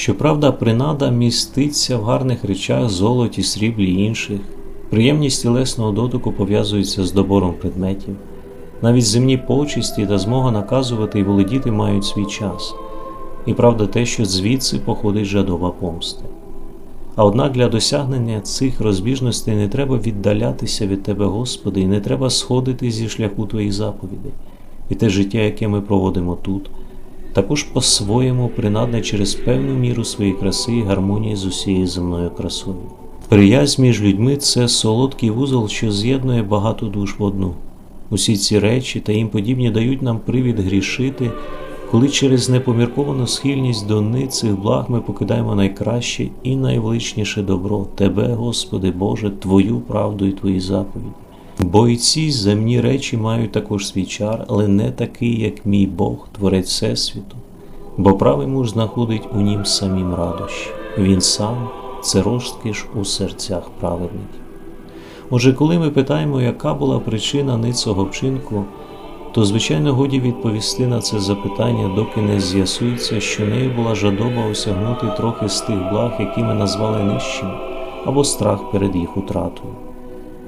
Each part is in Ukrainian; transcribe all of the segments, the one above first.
Щоправда, принада міститься в гарних речах, золоті, сріблі й інших. Приємність тілесного дотику пов'язується з добором предметів. Навіть земні почесті та змога наказувати і володіти мають свій час. І правда те, що звідси походить жадова помста. А однак для досягнення цих розбіжностей не треба віддалятися від Тебе, Господи, і не треба сходити зі шляху Твоїх заповідей. І те життя, яке ми проводимо тут, також по-своєму принадне через певну міру своєї краси і гармонії з усією земною красою. Приязнь між людьми це солодкий вузол, що з'єднує багато душ в одну. Усі ці речі та їм подібні дають нам привід грішити, коли через непомірковану схильність до ницих благ ми покидаємо найкраще і найвеличніше добро Тебе, Господи Боже, Твою правду і Твої заповіді. Бо і ці земні речі мають також свій чар, але не такий, як мій Бог, Творець Всесвіту, бо правий муж знаходить у нім самім радощі. Він сам це розкіш у серцях праведників. Отже, коли ми питаємо, яка була причина ницого вчинку, то, звичайно, годі відповісти на це запитання, доки не з'ясується, що нею була жадоба осягнути трохи з тих благ, які ми назвали нижчими, або страх перед їх утратою.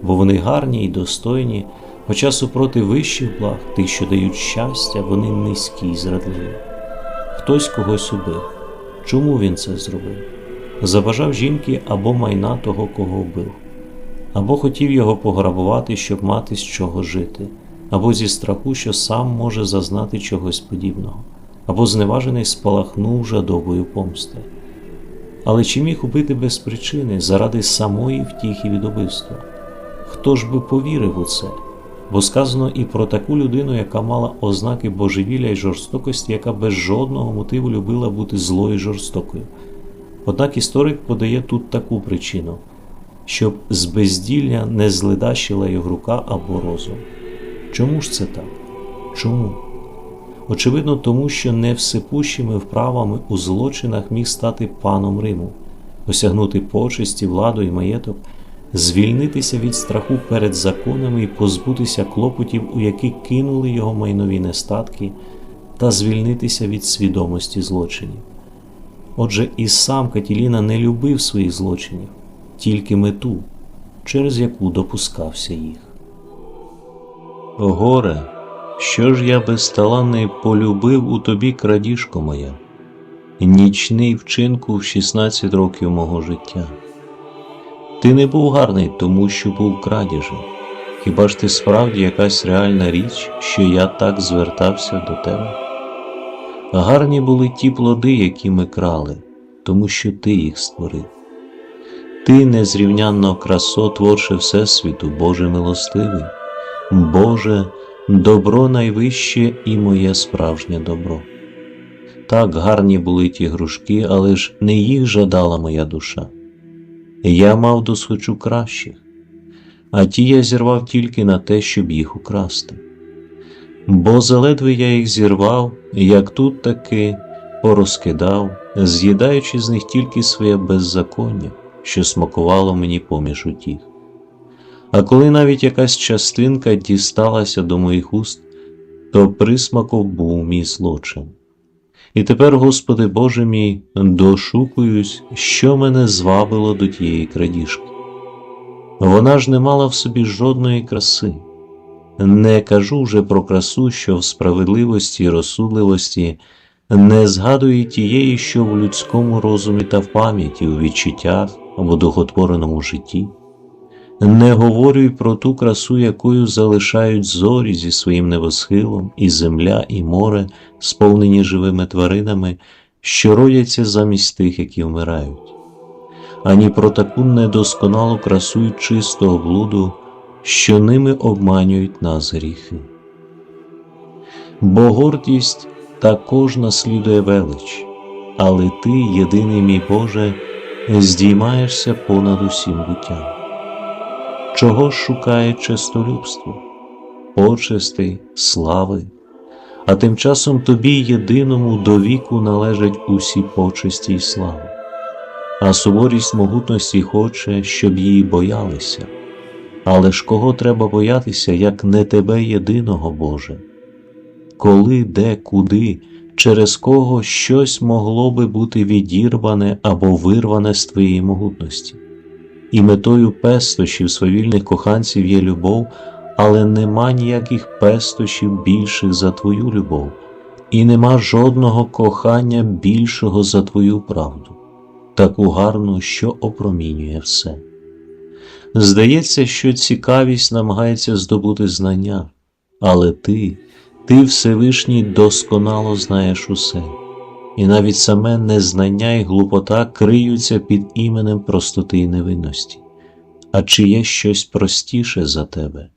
Бо вони гарні і достойні, хоча супроти вищих благ, тих, що дають щастя, вони низькі і зрадливі. Хтось когось убив. Чому він це зробив? Забажав жінки або майна того, кого вбив, або хотів його пограбувати, щоб мати з чого жити, або зі страху, що сам може зазнати чогось подібного, або зневажений спалахнув жадобою помсти. Але чи міг убити без причини заради самої втіхи від убивства? Хто ж би повірив у це? Бо сказано і про таку людину, яка мала ознаки божевілля й жорстокості, яка без жодного мотиву любила бути злою і жорстокою. Однак історик подає тут таку причину, щоб з безділля не зледащила його рука або розум. Чому ж це так? Чому? Очевидно, тому що не всепущими вправами у злочинах міг стати паном Риму, осягнути почесті, владу і маєток, звільнитися від страху перед законами і позбутися клопотів, у які кинули його майнові нестатки, та звільнитися від свідомості злочинів. Отже, і сам Катіліна не любив своїх злочинів, тільки мету, через яку допускався їх. Горе, що ж я безталанний полюбив у тобі, крадіжко моя, нічний вчинку в 16 років мого життя. Ти не був гарний, тому що був крадіжем. Хіба ж ти справді якась реальна річ, що я так звертався до тебе? Гарні були ті плоди, які ми крали, тому що ти їх створив. Ти незрівнянно красо творче Всесвіту, Боже милостивий, Боже, добро найвище і моє справжнє добро. Так гарні були ті грушки, але ж не їх жадала моя душа. Я мав досхочу кращих, а ті я зірвав тільки на те, щоб їх украсти. Бо заледве я їх зірвав, як тут таки порозкидав, з'їдаючи з них тільки своє беззаконня, що смакувало мені поміж утіх. А коли навіть якась частинка дісталася до моїх уст, то присмаком був мій злочин. І тепер, Господи Боже мій, дошукуюсь, що мене звабило до тієї крадіжки. Вона ж не мала в собі жодної краси. Не кажу вже про красу, що в справедливості і розсудливості не згадує тієї, що в людському розумі та в пам'яті, у відчуттях або духотвореному житті. Не говорю й про ту красу, якою залишають зорі зі своїм небосхилом, і земля, і море, сповнені живими тваринами, що родяться замість тих, які вмирають, ані про таку недосконалу красу й чистого блуду, що ними обманюють нас гріхи. Бо гордість також наслідує велич, але ти, єдиний мій Боже, здіймаєшся понад усім буттям. Чого шукає честолюбство, почести, слави, а тим часом тобі єдиному до віку належать усі почесті й слави, а суворість могутності хоче, щоб її боялися. Але ж кого треба боятися, як не тебе єдиного, Боже? Коли, де, куди, через кого щось могло би бути відірване або вирване з твоєї могутності. І метою пестощів свавільних коханців є любов, але нема ніяких пестощів більших за твою любов, і нема жодного кохання більшого за твою правду, таку гарну, що опромінює все. Здається, що цікавість намагається здобути знання, але ти, ти Всевишній досконало знаєш усе, і навіть саме незнання і глупота криються під іменем простоти і невинності. А чи є щось простіше за тебе?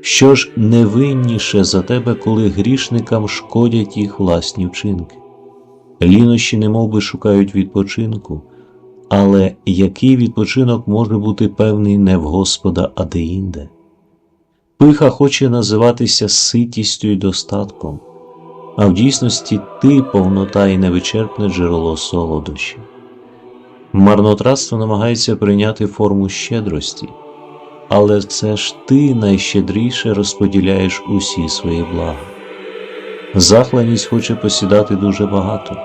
Що ж невинніше за тебе, коли грішникам шкодять їх власні вчинки? Лінощі немов би шукають відпочинку, але який відпочинок може бути певний не в Господа, а деінде? Пиха хоче називатися ситістю і достатком, а в дійсності ти повнота і невичерпне джерело солодощів. Марнотратство намагається прийняти форму щедрості, але це ж ти найщедріше розподіляєш усі свої блага. Захланість хоче посідати дуже багато,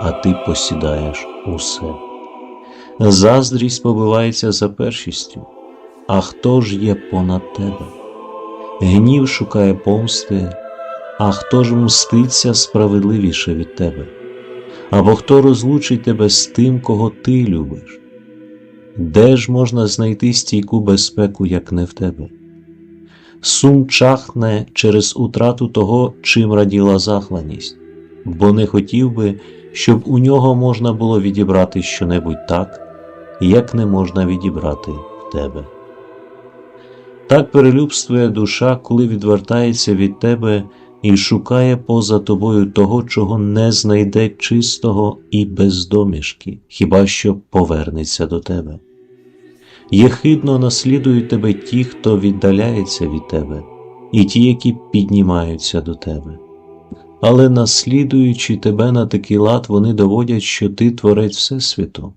а ти посідаєш усе. Заздрість побивається за першістю, а хто ж є понад тебе? Гнів шукає помсти, а хто ж мститься справедливіше від тебе? Або хто розлучить тебе з тим, кого ти любиш? Де ж можна знайти стійку безпеку, як не в тебе? Сум чахне через утрату того, чим раділа захланість, бо не хотів би, щоб у нього можна було відібрати щонебудь так, як не можна відібрати в тебе. Так перелюбствує душа, коли відвертається від тебе і шукає поза тобою того, чого не знайде чистого і без домішки, хіба що повернеться до тебе. Єхидно наслідують тебе ті, хто віддаляється від тебе, і ті, які піднімаються до тебе. Але наслідуючи тебе на такий лад, вони доводять, що ти творець Всесвіту,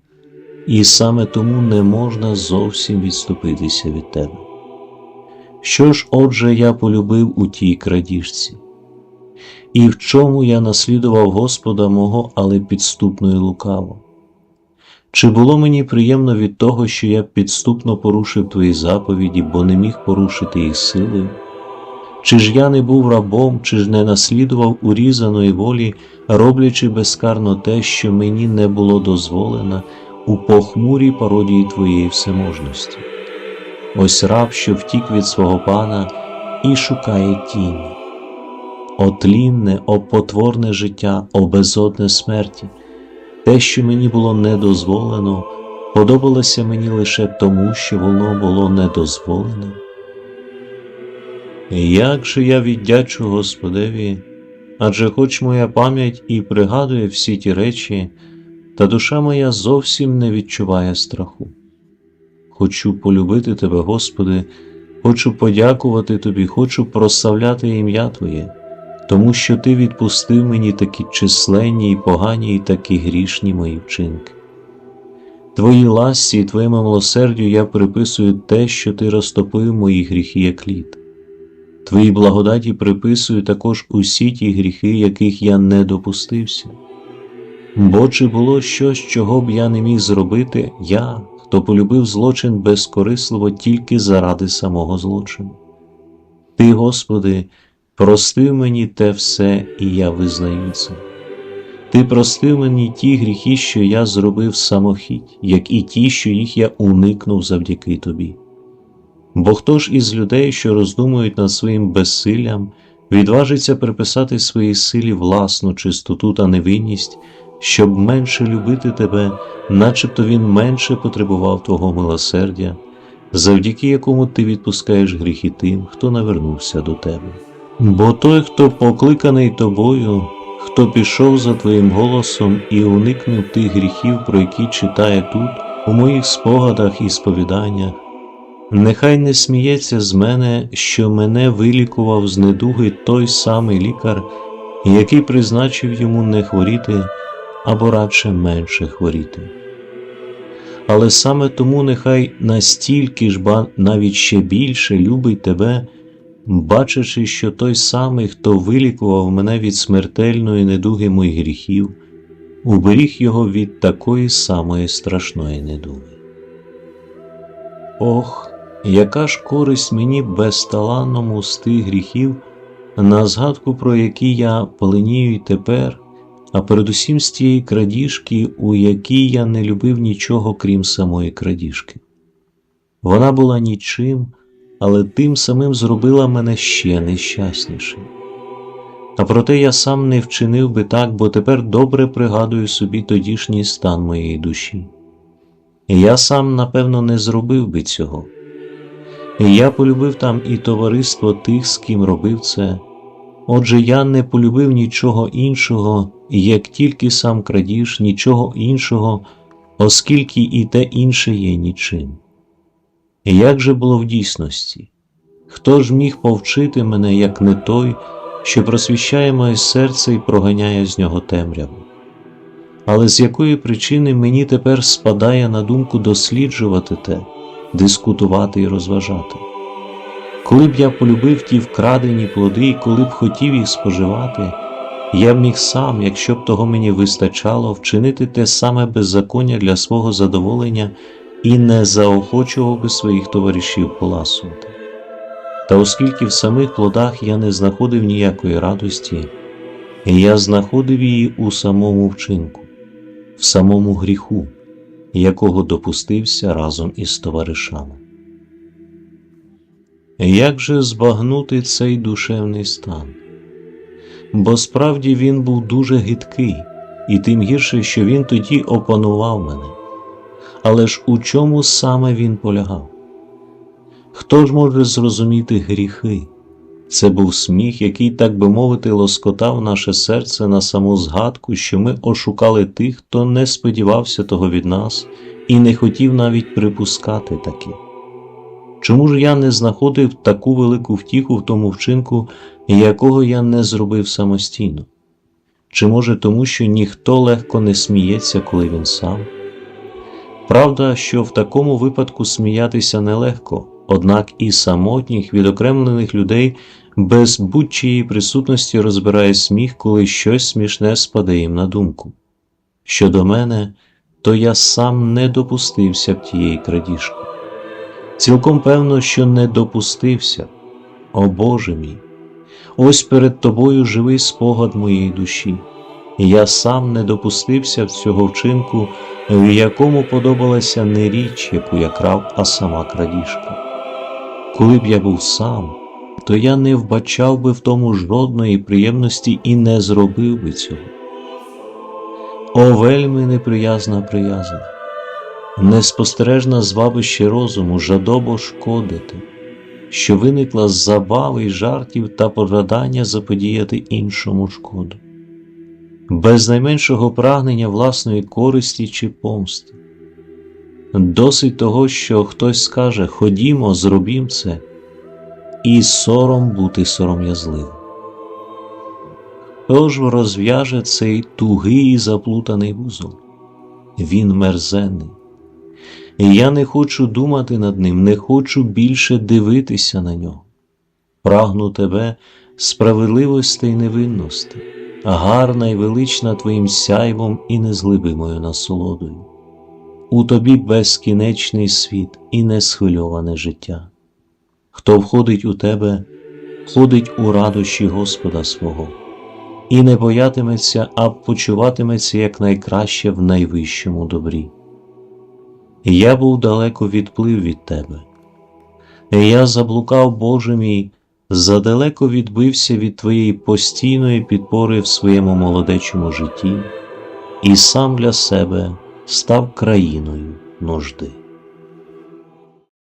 і саме тому не можна зовсім відступитися від тебе. Що ж, отже, я полюбив у тій крадіжці? І в чому я наслідував Господа мого, але підступно і лукаво? Чи було мені приємно від того, що я підступно порушив твої заповіді, бо не міг порушити їх силою? Чи ж я не був рабом, чи ж не наслідував урізаної волі, роблячи безкарно те, що мені не було дозволено у похмурій пародії твоєї всеможності? Ось раб, що втік від свого пана і шукає тіні. Отлінне, опотворне життя, обезодне смерті, те, що мені було не дозволено, подобалося мені лише тому, що воно було не дозволено. Як же я віддячу Господеві, адже хоч моя пам'ять і пригадує всі ті речі, та душа моя зовсім не відчуває страху. Хочу полюбити Тебе, Господи, хочу подякувати Тобі, хочу прославляти ім'я Твоє, тому що Ти відпустив мені такі численні і погані, і такі грішні мої вчинки. Твоїй ласці і Твоєму милосердю я приписую те, що Ти розтопив мої гріхи, як лід. Твоїй благодаті приписую також усі ті гріхи, яких я не допустився. Бо чи було щось, чого б я не міг зробити, я, хто полюбив злочин безкорисливо тільки заради самого злочину? Ти, Господи, простив мені те все, і я визнаю це. Ти простив мені ті гріхи, що я зробив самохідь, як і ті, що їх я уникнув завдяки Тобі. Бо хто ж із людей, що роздумують над своїм безсиллям, відважиться приписати своїй силі власну чистоту та невинність, щоб менше любити тебе, начебто він менше потребував Твого милосердя, завдяки якому ти відпускаєш гріхи тим, хто навернувся до тебе. Бо той, хто покликаний тобою, хто пішов за Твоїм голосом і уникнув тих гріхів, про які читає тут, у моїх спогадах і сповіданнях, Нехай не сміється з мене, що мене вилікував з недуги той самий лікар, який призначив йому не хворіти або радше менше хворіти. Але саме тому нехай настільки ж ба навіть ще більше любить тебе, бачачи, що той самий, хто вилікував мене від смертельної недуги моїх гріхів, уберіг його від такої самої страшної недуги. Ох, яка ж користь мені безталанному з тих гріхів, на згадку про які я поленію й тепер, а передусім з тієї крадіжки, у якій я не любив нічого крім самої крадіжки. Вона була нічим, але тим самим зробила мене ще нещаснішим. А проте я сам не вчинив би так, бо тепер добре пригадую собі тодішній стан моєї душі. Я сам, напевно, не зробив би цього. Я полюбив там і товариство тих, з ким робив це. Отже, я не полюбив нічого іншого, як тільки сам крадіж, нічого іншого, оскільки і те інше є нічим. І як же було в дійсності? Хто ж міг повчити мене, як не той, що просвіщає моє серце і проганяє з нього темряву? Але з якої причини мені тепер спадає на думку досліджувати те, дискутувати і розважати? Коли б я полюбив ті вкрадені плоди і коли б хотів їх споживати, я б міг сам, якщо б того мені вистачало, вчинити те саме беззаконня для свого задоволення і не заохочував би своїх товаришів поласувати. Та оскільки в самих плодах я не знаходив ніякої радості, я знаходив її у самому вчинку, в самому гріху, якого допустився разом із товаришами. Як же збагнути цей душевний стан? Бо справді він був дуже гидкий, і тим гірше, що він тоді опанував мене. Але ж у чому саме він полягав? Хто ж може зрозуміти гріхи? Це був сміх, який, так би мовити, лоскотав наше серце на саму згадку, що ми ошукали тих, хто не сподівався того від нас і не хотів навіть припускати таке. Чому ж я не знаходив таку велику втіху в тому вчинку, якого я не зробив самостійно? Чи може тому, що ніхто легко не сміється, коли він сам? Правда, що в такому випадку сміятися нелегко, однак і самотніх відокремлених людей без будь-чиєї присутності розбирає сміх, коли щось смішне спаде їм на думку. Щодо мене, то я сам не допустився б тієї крадіжки. Цілком певно, що не допустився, о Боже мій, ось перед тобою живий спогад моєї душі, я сам не допустився в цього вчинку, в якому подобалася не річ, яку я крав, а сама крадіжка. Коли б я був сам, то я не вбачав би в тому жодної приємності і не зробив би цього. О, вельми неприязна приязна! неспостережна звабище розуму, жадобо шкодити, що виникла з забави й жартів та подрадання заподіяти іншому шкоду, без найменшого прагнення власної користі чи помсти. Досить того, що хтось скаже Ходімо, зробім це, і сором бути сором'язливим. Хто ж розв'яже цей тугий і заплутаний вузол? Він мерзенний. Я не хочу думати над ним, не хочу більше дивитися на нього. Прагну тебе справедливості й невинності, гарна й велична твоїм сяйвом і незглибимою насолодою. У тобі безкінечний світ і несхвильоване життя. Хто входить у тебе, входить у радощі Господа свого, і не боятиметься, а почуватиметься якнайкраще в найвищому добрі. Я був далеко відплив від тебе. Я заблукав, Боже мій, задалеко відбився від Твоєї постійної підпори в своєму молодечому житті і сам для себе став країною нужди.